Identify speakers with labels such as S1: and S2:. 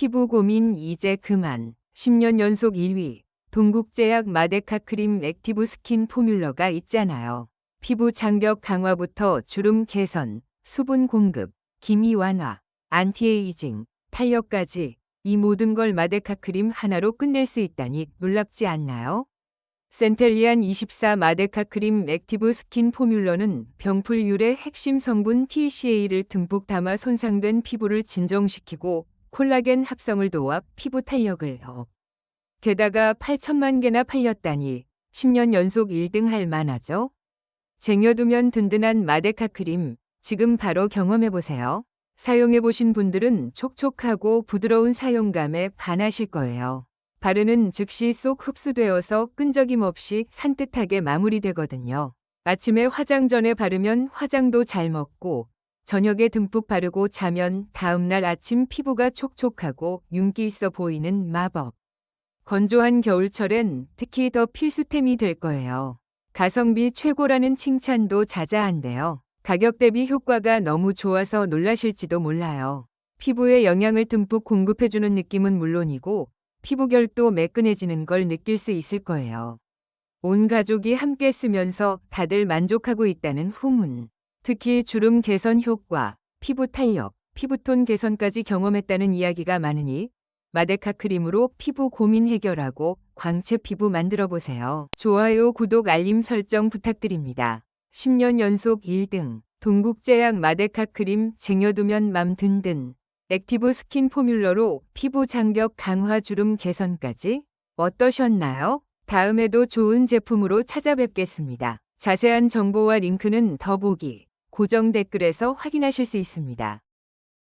S1: 피부 고민 이제 그만. 10년 연속 1위. 동국제약 마데카 크림 액티브 스킨 포뮬러가 있잖아요. 피부 장벽 강화부터 주름 개선, 수분 공급, 기미 완화, 안티에이징, 탄력까지 이 모든 걸 마데카 크림 하나로 끝낼 수 있다니 놀랍지 않나요? 센텔리안 24 마데카 크림 액티브 스킨 포뮬러는 병풀율의 핵심 성분 TCA를 듬뿍 담아 손상된 피부를 진정시키고 콜라겐 합성을 도와 피부 탄력을 업. 게다가 8천만 개나 팔렸다니 10년 연속 1등 할 만하죠? 쟁여두면 든든한 마데카 크림 지금 바로 경험해보세요. 사용해보신 분들은 촉촉하고 부드러운 사용감에 반하실 거예요. 바르는 즉시 쏙 흡수되어서 끈적임 없이 산뜻하게 마무리되거든요. 아침에 화장 전에 바르면 화장도 잘 먹고 저녁에 듬뿍 바르고 자면 다음날 아침 피부가 촉촉하고 윤기 있어 보이는 마법. 건조한 겨울철엔 특히 더 필수템이 될 거예요. 가성비 최고라는 칭찬도 자자한데요. 가격 대비 효과가 너무 좋아서 놀라실지도 몰라요. 피부에 영양을 듬뿍 공급해주는 느낌은 물론이고 피부결도 매끈해지는 걸 느낄 수 있을 거예요. 온 가족이 함께 쓰면서 다들 만족하고 있다는 후문. 특히 주름 개선 효과, 피부 탄력, 피부톤 개선까지 경험했다는 이야기가 많으니 마데카 크림으로 피부 고민 해결하고 광채 피부 만들어 보세요. 좋아요, 구독, 알림 설정 부탁드립니다. 10년 연속 1등 동국제약 마데카 크림 쟁여두면 맘 든든 액티브 스킨 포뮬러로 피부 장벽 강화 주름 개선까지 어떠셨나요? 다음에도 좋은 제품으로 찾아뵙겠습니다. 자세한 정보와 링크는 더보기 고정 댓글에서 확인하실 수 있습니다.